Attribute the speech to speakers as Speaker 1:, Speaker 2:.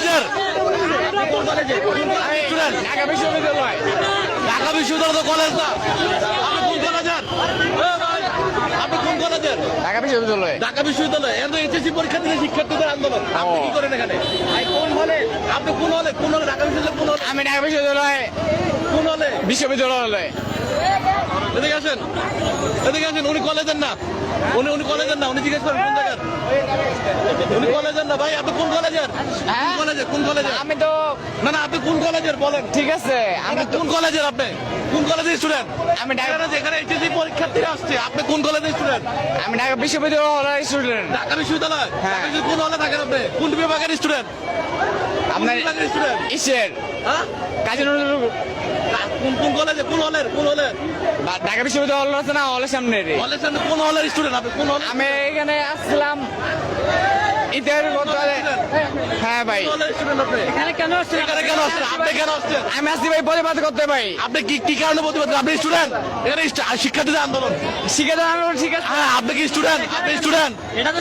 Speaker 1: কলেজের স্টুডেন্ট
Speaker 2: ঢাকা বিশ্ববিদ্যালয়
Speaker 1: ঢাকা বিশ্ববিদ্যালয় তো কলেজ না। আপনি কোন কলেজের আপনি কোন কলেজের
Speaker 2: ঢাকা বিশ্ববিদ্যালয়।
Speaker 1: ঢাকা বিশ্ববিদ্যালয়। এর এইচএসসি পরীক্ষা দিলে শিক্ষার্থীদের আন্দোলন। আপনি কি করেন এখানে? কোন হলে? আপনি কোন হলে? কোন হলে? ঢাকা বিশ্ববিদ্যালয় কোন হলে?
Speaker 2: আমি ঢাকা বিশ্ববিদ্যালয়।
Speaker 1: কোন হলে?
Speaker 2: বিশ্ববিদ্যালয়।
Speaker 1: এদিকে আসেন। এদিকে আসেন। উনি কলেজের না। উনি উনি কলেজের না। উনি জিজ্ঞেস করেন কোন জায়গার? উনি কলেজের না ভাই আপনি কোন কলেজের? কোন
Speaker 2: হ্যাঁ?
Speaker 1: কলেজের কোন কলেজের?
Speaker 2: আমি তো
Speaker 1: না না আপনি কোন কলেজের? বলেন।
Speaker 2: ঠিক আছে আমি
Speaker 1: কোন কলেজের আপনি? কোন কলেজের স্টুডেন্ট
Speaker 2: আমি ঢাকা
Speaker 1: যেখানে এইচএসসি পরীক্ষার্থীরা আসছে আপনি কোন কলেজের স্টুডেন্ট
Speaker 2: আমি ঢাকা বিশ্ববিদ্যালয় স্টুডেন্ট
Speaker 1: ঢাকা বিশ্ববিদ্যালয়?
Speaker 2: হ্যাঁ।
Speaker 1: ঢাকা কোন হলে থাকেন আপনি? কোন বিভাগের স্টুডেন্ট
Speaker 2: আপনার ইসের।
Speaker 1: হ্যাঁ?
Speaker 2: কাজী নজরুল
Speaker 1: কোন কোন কলেজে? কোন হলের? কোন হলের
Speaker 2: ঢাকা বিশ্ববিদ্যালয় হল আছে না হলের সামনে রে।
Speaker 1: কলেজ কোন হলের স্টুডেন্ট আপনি কোন হলের
Speaker 2: আমি এখানে আসলাম। ঈদের হ্যাঁ ভাই। এখানে কেন
Speaker 1: এখানে কেন আসছেন? আপনি কেন আসছেন?
Speaker 2: আমি আসছি ভাই প্রতিবাদ করতে ভাই।
Speaker 1: আপনি কি কি কারণে প্রতিবাদ করেন? আপনি স্টুডেন্ট এখানে শিক্ষার্থীদের আন্দোলন।
Speaker 2: ঠিক
Speaker 1: হ্যাঁ আপনি কি স্টুডেন্ট আপনি স্টুডেন্ট
Speaker 2: এটা তো